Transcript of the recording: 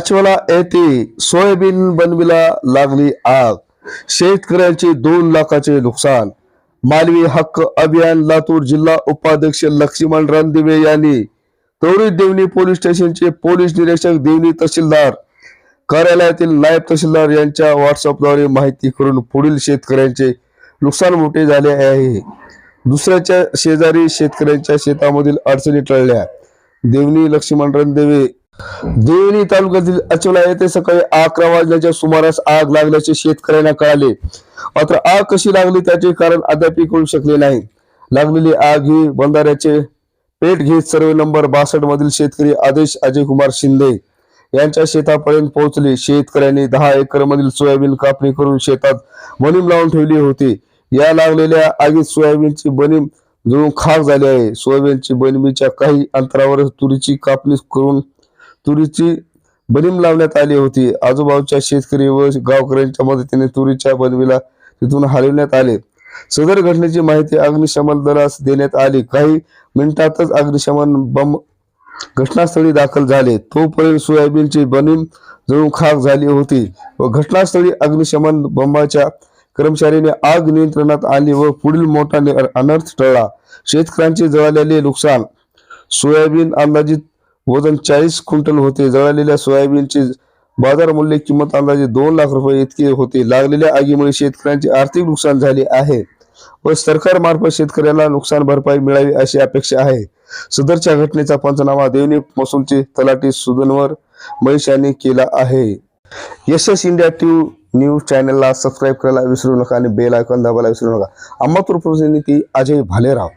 अचवला येथे सोयाबीन बनविला लागली आग. शेतकऱ्यांचे दोन लाखाचे नुकसान. मालवी हक्क अभियान लातूर जिल्हा उपाध्यक्ष लक्ष्मण रणदिवे यांनी त्वरित देवणी पोलीस स्टेशनचे पोलीस निरीक्षक देवणी तहसीलदार कार्यालयातील नायब तहसीलदार यांच्या व्हॉट्सअपद्वारे माहिती करून पुढील शेतकऱ्यांचे नुकसान मोठे झाले आहे. दुसऱ्याच्या शेजारी शेतकऱ्यांच्या शेतामधील अडचणी टळल्या. देवणी लक्ष्मण रणदेवे देवणी तालुक्यातील अचवला येथे सकाळी अकरा वाजल्याच्या सुमारास आग लागल्याचे शेतकऱ्यांना कळाले. मात्र आग कशी लागली त्याचे कारण अद्याप कळू शकले नाही. लागलेली आग ही बंधाऱ्याचे पेट घेत सर्वे नंबर बासष्ट मधील शेतकरी आदेश अजय कुमार शिंदे यांच्या शेतापर्यंत पोहोचले. शेतकऱ्यांनी दहा एकर मधील सोयाबीन कापणी करून शेतात बनीम लावून ठेवली होती. या लागलेल्या आगीत सोयाबीनची बनीम जळून खाक झाली आहे. सोयाबीनची बनिमीच्या काही अंतरावर तुरीची कापणी करून तुरीची बनीम लावण्यात आली होती. आजूबाजूच्या शेतकरी व गावकऱ्यांच्या मदतीने तुरीच्या बनवीला तिथून हलविण्यात आले. सदर घटनेची माहिती अग्निशमन दलास देण्यात आली. काही मिनिटातच अग्निशमन बंब घटनास्थळी दाखल झाले. तोपर्यंत सोयाबीनची बनीम जळून खाक झाली होती व घटनास्थळी अग्निशमन बंबाच्या कर्मचाऱ्याने आग नियंत्रणात आली व पुढील मोठा अनर्थ टळला. शेतकऱ्यांचे जळालेले नुकसान सोयाबीन अंदाजित वजन चाळीस क्विंटल होते. जळालेल्या सोयाबीनचे बाजार मूल्य किंमत अंदाजे दोन लाख रुपये इतके होते. लागलेल्या आगीमुळे शेतकऱ्यांचे आर्थिक नुकसान झाले आहे व सरकारमार्फत शेतकऱ्याला नुकसान भरपाई मिळावी अशी अपेक्षा आहे. सदरच्या घटनेचा पंचनामा देवणी महसूलचे तलाठी सुदनवर महेश यांनी केला आहे. यशस इंडिया टी न्यूज चॅनलला सबस्क्राईब करायला विसरू नका आणि बेल आयकॉन दाबायला विसरू नका. अम्मातूर प्रतिनिधी अजय भालेराव.